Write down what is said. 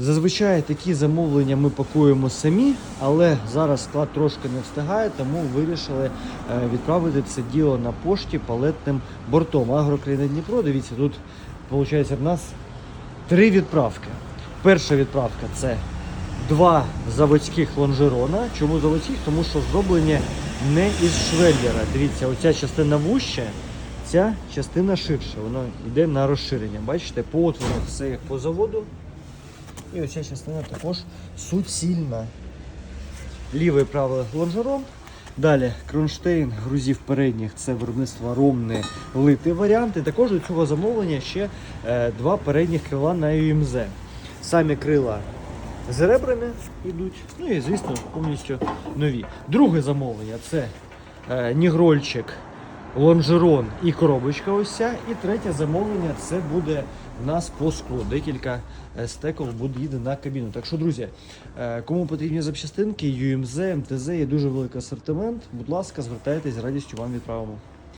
Зазвичай такі замовлення ми пакуємо самі, але зараз склад трошки не встигає, тому вирішили е, відправити це діло на пошті палетним бортом. Агрокраїна Дніпро. Дивіться, тут виходить в нас три відправки. Перша відправка це два заводських лонжерона. Чому заводських? Тому що зроблені не із швеллера. Дивіться, оця частина вуща, ця частина ширша. Воно йде на розширення. Бачите, по отворах все як по заводу. І оця частина також суцільна. Лівий і правий лонжерон. Далі кронштейн грузів передніх це виробництво Ромни литий варіант. І також до цього замовлення ще е, два передніх крила на UMZ. Самі крила з ребрами йдуть. Ну і звісно повністю нові. Друге замовлення це е, нігрольчик, лонжерон і коробочка ось ця. І третє замовлення це буде в нас по склу. Декілька стекол стеков буде їде на кабіну. Так що, друзі, е, кому потрібні запчастинки, UMZ, МТЗ є дуже великий асортимент. Будь ласка, звертайтесь, з радістю вам відправимо.